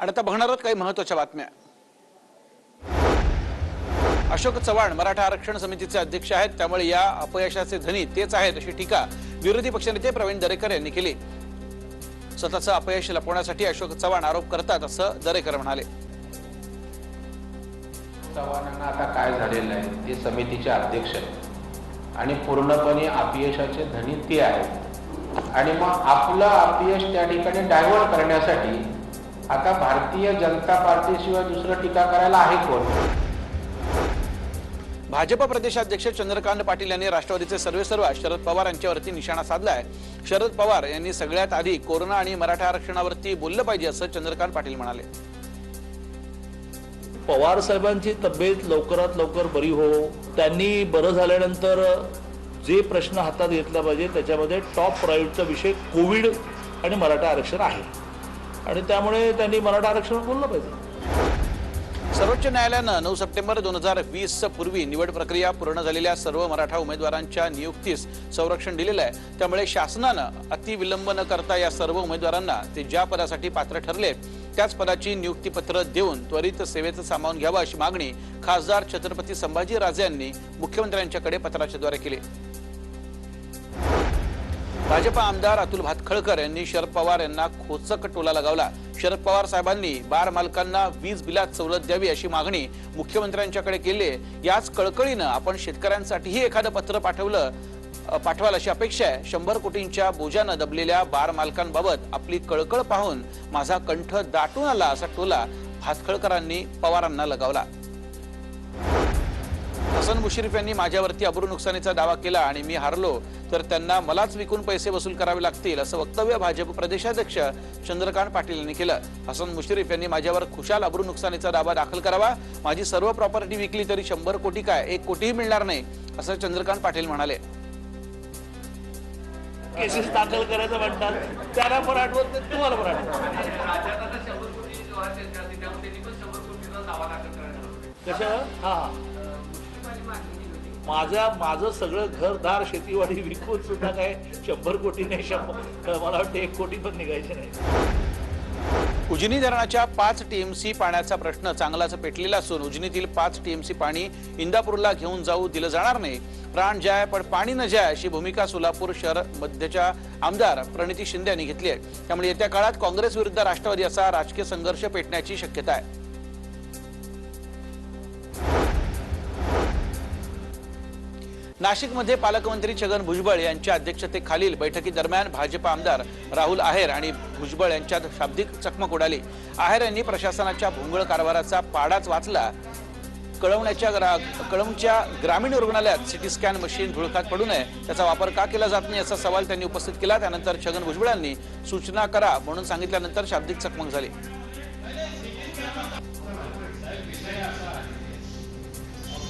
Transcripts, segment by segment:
आणि आता बघणार आहोत काही महत्त्वाच्या बातम्या. अशोक चव्हाण मराठा आरक्षण समितीचे अध्यक्ष आहेत त्यामुळे या अपयशाचे धनी तेच आहेत अशी टीका विरोधी पक्षनेते प्रवीण दरेकर यांनी केली. स्वतःचं अपयश लपवण्यासाठी अशोक चव्हाण आरोप करतात असं दरेकर म्हणाले. चव्हाणांना आता काय झालेलं आहे? ते समितीचे अध्यक्ष आहेत. आणि पूर्णपणे अपयशाचे धनी ते आहेत. आणि मग आपलं अपयश त्या ठिकाणी डायव्हर्ट करण्यासाठी आता भारतीय जनता पार्टीशिवाय दुसरं टीका करायला आहे कोण? भाजप प्रदेशाध्यक्ष चंद्रकांत पाटील यांनी राष्ट्रवादीचे सर्वे सर्व शरद पवार यांच्यावरती निशाणा साधलाय. शरद पवार यांनी सगळ्यात आधी कोरोना आणि मराठा आरक्षणावरती बोललं पाहिजे असं चंद्रकांत पाटील म्हणाले. पवार साहेबांची तब्येत लवकरात लवकर बरी हो. त्यांनी बरं झाल्यानंतर जे प्रश्न हातात घेतला पाहिजे त्याच्यामध्ये टॉप प्रायोरिटीचा विषय कोविड आणि मराठा आरक्षण आहे. आणि त्यामुळे त्यांनी मराठा आरक्षण बोललं पाहिजे. सर्वोच्च न्यायालयानं नऊ सप्टेंबर दोन हजार वीस पूर्वी निवड प्रक्रिया पूर्ण झालेल्या सर्व मराठा उमेदवारांच्या नियुक्तीस संरक्षण दिलेलं आहे. त्यामुळे शासनानं अतिविलंब न करता या सर्व उमेदवारांना ते ज्या पदासाठी पात्र ठरले त्याच पदाची नियुक्तीपत्र देऊन त्वरित सेवेचं सामावून घ्यावं अशी मागणी खासदार छत्रपती संभाजी राजे यांनी मुख्यमंत्र्यांच्याकडे पत्राच्याद्वारे केली. भाजपा आमदार अतुल भातखळकर यांनी शरद पवार यांना खोचक टोला लगावला. शरद पवार साहेबांनी बार मालकांना वीज बिलात सवलत द्यावी अशी मागणी मुख्यमंत्र्यांच्याकडे केली याच कळकळीनं आपण शेतकऱ्यांसाठीही एखादं पत्र पाठवलं पाठवाल अशी अपेक्षा आहे. शंभर कोटींच्या बोजानं दबलेल्या बार मालकांबाबत आपली कळकळ पाहून माझा कंठ दाटून आला असा टोला भातखळकरांनी पवारांना लगावला. हसन मुश्रीफ यांनी माझ्यावरती अब्रू नुकसानीचा दावा केला आणि मी हारलो तर त्यांना मलाच विकून पैसे वसूल करावे लागतील असं वक्तव्य भाजप प्रदेशाध्यक्ष चंद्रकांत पाटील यांनी केलं. हसन मुश्रीफ यांनी माझ्यावर खुशाल अब्रू नुकसानीचा दावा दाखल करावा माझी सर्व प्रॉपर्टी विकली तरी शंभर कोटी काय एक कोटीही मिळणार नाही असं चंद्रकांत पाटील म्हणाले. केसेस दाखल करायचं म्हणतात त्यांना पण आठवत नाही तुम्हाला पण आठवत कशावर? हा हा. माझ्या माझं सगळं घरदार शेतीवाडी विकून सुद्धा काय शंभर कोटी नाही शंभर मला वाटतं एक कोटी पण निघायचे नाही. उजनी धरणाच्या पाच टीएमसी पाण्याचा प्रश्न चांगलाच पेटलेला असून उजनीतील पाच टीएमसी पाणी इंदापूरला घेऊन जाऊ दिलं जाणार नाही. प्राण जाय पण पाणी न जाय अशी भूमिका सोलापूर शहर मध्यच्या आमदार प्रणिती शिंदे यांनी घेतली आहे. त्यामुळे येत्या काळात काँग्रेस विरुद्ध राष्ट्रवादी असा राजकीय संघर्ष पेटण्याची शक्यता आहे. नाशिकमध्ये पालकमंत्री छगन भुजबळ यांच्या अध्यक्षतेखालील बैठकीदरम्यान भाजपा आमदार राहुल आहेर आणि भुजबळ यांच्यात शाब्दिक चकमक उडाली. आहेर यांनी प्रशासनाच्या भोंगळ कारभाराचा पाडाच वाचला. कळवण्याच्या ग्रा- कळवणच्या ग्रामीण रुग्णालयात सिटी स्कॅन मशीन धुळकात पडू नये त्याचा वापर का केला जात नाही असा सवाल त्यांनी उपस्थित केला. त्यानंतर छगन भुजबळांनी सूचना करा म्हणून सांगितल्यानंतर शाब्दिक चकमक झाली.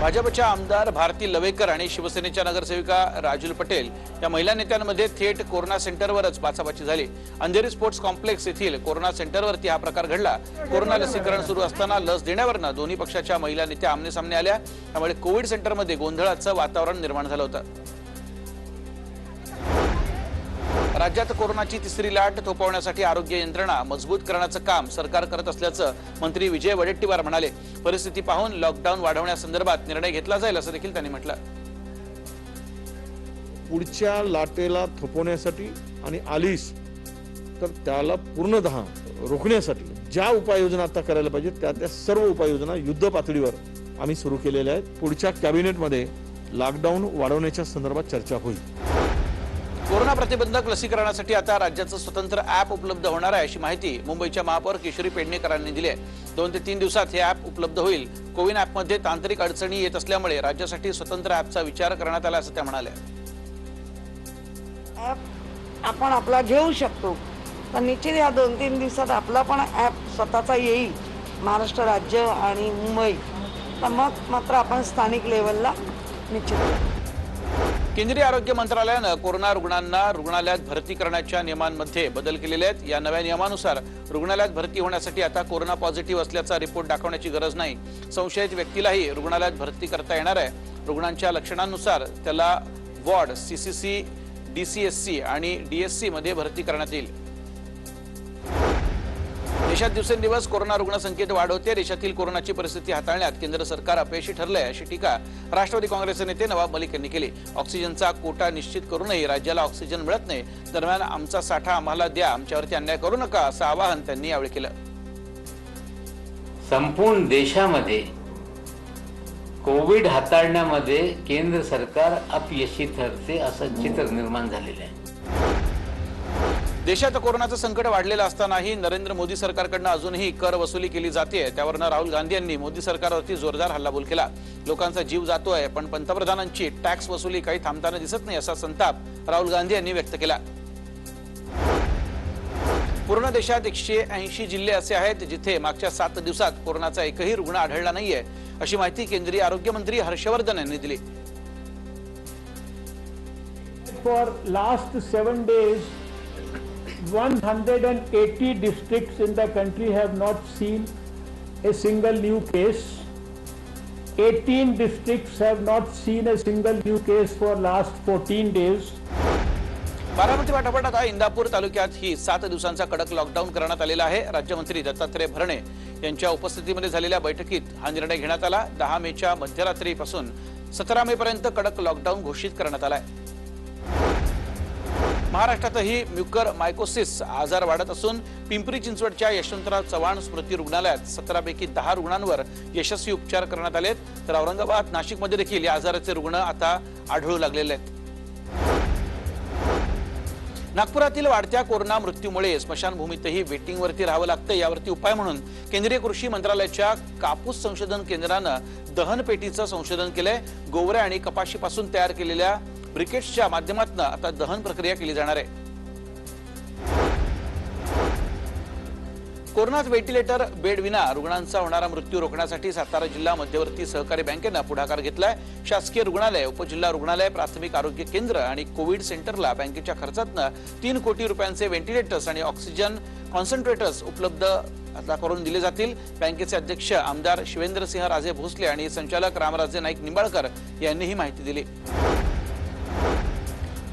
भाजपच्या आमदार भारती लवेकर आणि शिवसेनेच्या नगरसेविका राजुल पटेल या महिला नेत्यांमध्ये थेट कोरोना सेंटरवरच बाचाबाची झाली. अंधेरी स्पोर्ट्स कॉम्प्लेक्स येथील कोरोना सेंटरवरती हा प्रकार घडला. कोरोना लसीकरण सुरू असताना लस देण्यावरनं दोन्ही पक्षाच्या महिला नेत्या आमने सामने आल्या. त्यामुळे कोविड सेंटरमध्ये गोंधळाचं वातावरण निर्माण झालं होतं. राज्यात कोरोनाची तिसरी लाट थोपवण्यासाठी आरोग्य यंत्रणा मजबूत करण्याचं काम सरकार करत असल्याचं मंत्री विजय वडेट्टीवार म्हणाले. परिस्थिती पाहून लॉकडाऊन वाढवण्यासंदर्भात निर्णय घेतला जाईल असं देखील त्यांनी म्हटलं. पुढच्या लाटेला थोपवण्यासाठी आणि आलीस तर त्याला पूर्णतः रोखण्यासाठी ज्या उपाययोजना आता करायला पाहिजे त्या त्या सर्व उपाययोजना युद्ध पातळीवर आम्ही सुरू केलेल्या आहेत. पुढच्या कॅबिनेटमध्ये लॉकडाऊन वाढवण्याच्या संदर्भात चर्चा होईल. कोरोना प्रतिबंधक लसीकरणासाठी आता राज्याचं स्वतंत्र ऍप उपलब्ध होणार आहे अशी माहिती मुंबईच्या महापौर किशोरी पेडणेकरांनी दिली आहे. दोन ते तीन दिवसात हे ऍप उपलब्ध होईल. कोविन ऍपमध्ये तांत्रिक अडचणी येत असल्यामुळे राज्यासाठी स्वतंत्र ऍपचा विचार करण्यात आला असं त्या म्हणाल्या. ॲप आपण आपला घेऊ शकतो. तर निश्चित या दोन तीन दिवसात आपला पण ॲप स्वतःचा येईल. महाराष्ट्र राज्य आणि मुंबई. तर मग मात्र आपण स्थानिक लेवलला निश्चित. केंद्रीय आरोग्य मंत्रालयानं कोरोना रुग्णांना रुग्णालयात भरती करण्याच्या नियमांमध्ये बदल केलेले आहेत. या नव्या नियमानुसार रुग्णालयात भरती होण्यासाठी आता कोरोना पॉझिटिव्ह असल्याचा रिपोर्ट दाखवण्याची गरज नाही. संशयित व्यक्तीलाही रुग्णालयात भरती करता येणार आहे. रुग्णांच्या लक्षणांनुसार त्याला वॉर्ड सीसीसी डीसीएससी आणि डीएससी मध्ये भरती करण्यात येईल. देशात दिवसेंदिवस कोरोना रुग्णसंख्येत वाढ होते. देशातील कोरोनाची परिस्थिती हाताळण्यात केंद्र सरकार अपयशी ठरलंय अशी टीका राष्ट्रवादी काँग्रेसचे नेते नवाब मलिक यांनी केली. ऑक्सिजनचा कोटा निश्चित करूनही राज्याला ऑक्सिजन मिळत नाही. दरम्यान आमचा साठा आम्हाला द्या आमच्यावरती अन्याय करू नका असं आवाहन त्यांनी यावेळी केलं. संपूर्ण देशामध्ये कोविड हाताळण्यामध्ये केंद्र सरकार अपयशी ठरते असं चित्र निर्माण झालेलं आहे. देशात कोरोनाचं संकट वाढलेलं असतानाही नरेंद्र मोदी सरकारकडनं अजूनही कर वसुली केली जाते त्यावरनं राहुल गांधी यांनी मोदी सरकारवरती जोरदार हल्लाबोल केला. लोकांचा जीव जातोय पण पंतप्रधानांची टॅक्स वसुली काही थांबताना दिसत नाही असा संताप राहुल गांधी यांनी व्यक्त केला. पूर्ण देशात एकशे ऐंशी जिल्हे असे आहेत जिथे मागच्या सात दिवसात कोरोनाचा एकही रुग्ण आढळला नाहीये अशी माहिती केंद्रीय आरोग्य मंत्री हर्षवर्धन यांनी दिली. For last seven days 180 districts in the country have not seen a single new case. 18 districts have not seen a single new case for last 14 days. Baramati पाठोपाठ आता इंदापूर तालुक्यात ही सात दिवसांचा कडक लॉकडाऊन करण्यात आलेला आहे राज्यमंत्री दत्तात्रय भरणे यांच्या उपस्थितीमध्ये झालेल्या बैठकीत हा निर्णय घेण्यात आला दहा मेच्या मध्यरात्रीपासून सतरा मे पर्यंत कडक लॉकडाऊन घोषित करण्यात आला आहे महाराष्ट्रातही म्युकर मायकोसिस आजार वाढत असून पिंपरी चिंचवडच्या यशवंतराव चव्हाण स्मृती रुग्णालयात सतरापैकी दहा रुग्णांवर यशस्वी उपचार करण्यात आले तर औरंगाबाद नाशिकमध्ये देखील या आजाराचे रुग्ण आता आढळू लागलेले आहेत. नागपुरातील वाढत्या कोरोना मृत्यूमुळे स्मशानभूमीतही वेटिंगवरती राहावं लागतं यावरती उपाय म्हणून केंद्रीय कृषी मंत्रालयाच्या कापूस संशोधन केंद्रानं दहनपेटीचं संशोधन केलंय. गोवऱ्या आणि कपाशीपासून तयार केलेल्या ब्रिकेट्सच्या माध्यमातून आता दहन प्रक्रिया केली जाणार आहे. कोरोनात व्हेंटिलेटर बेड विना रुग्णांचा होणारा मृत्यू रोखण्यासाठी सातारा जिल्हा मध्यवर्ती सहकारी बँकेनं पुढाकार घेतलाय. शासकीय रुग्णालय उपजिल्हा रुग्णालय प्राथमिक आरोग्य केंद्र आणि कोविड सेंटरला बँकेच्या खर्चातनं तीन कोटी रुपयांचे व्हेंटिलेटर्स आणि ऑक्सिजन कॉन्सन्ट्रेटर्स उपलब्ध आता करून दिले जातील. बँकेचे अध्यक्ष आमदार शिवेंद्रसिंह राजे भोसले आणि संचालक रामराजे नाईक निंबाळकर यांनी ही माहिती दिली.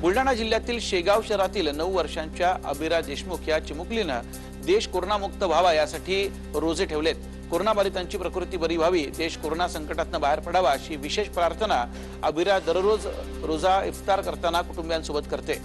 बुलढाणा जिल्ह्यातील शेगाव शहरातील नऊ वर्षांच्या अबिरा देशमुख या चिमुकलीनं देश कोरोनामुक्त व्हावा यासाठी रोजे ठेवलेत. कोरोनाबाधितांची प्रकृती बरी व्हावी देश कोरोना संकटातनं बाहेर पडावा अशी विशेष प्रार्थना अबिरा दररोज रोजा इफ्तार करताना कुटुंबियांसोबत करते.